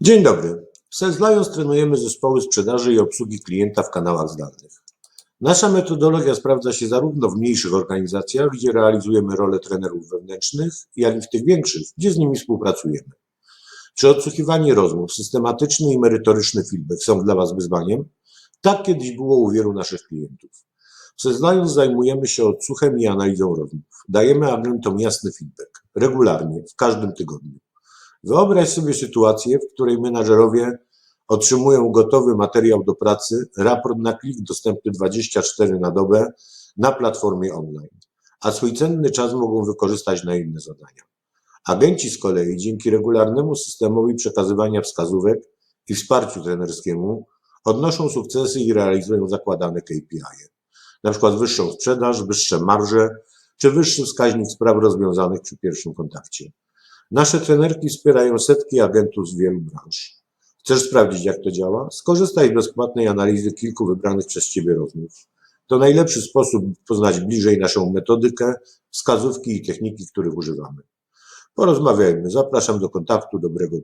Dzień dobry. W Sales trenujemy zespoły sprzedaży i obsługi klienta w kanałach zdalnych. Nasza metodologia sprawdza się zarówno w mniejszych organizacjach, gdzie realizujemy rolę trenerów wewnętrznych, jak i w tych większych, gdzie z nimi współpracujemy. Czy odsłuchiwanie rozmów, systematyczny i merytoryczny feedback są dla Was wyzwaniem? Tak kiedyś było u wielu naszych klientów. Lions zajmujemy się odsłuchem i analizą rozmów. Dajemy agentom jasny feedback, regularnie, w każdym tygodniu. Wyobraź sobie sytuację, w której menadżerowie otrzymują gotowy materiał do pracy, raport na klik dostępny 24 na dobę na platformie online, a swój cenny czas mogą wykorzystać na inne zadania. Agenci z kolei dzięki regularnemu systemowi przekazywania wskazówek i wsparciu trenerskiemu odnoszą sukcesy i realizują zakładane KPI, na przykład wyższą sprzedaż, wyższe marże czy wyższy wskaźnik spraw rozwiązanych przy pierwszym kontakcie. Nasze trenerki wspierają setki agentów z wielu branż. Chcesz sprawdzić, jak to działa? Skorzystaj z bezpłatnej analizy kilku wybranych przez Ciebie rozmów. To najlepszy sposób poznać bliżej naszą metodykę, wskazówki i techniki, których używamy. Porozmawiajmy. Zapraszam do kontaktu. Dobrego dnia.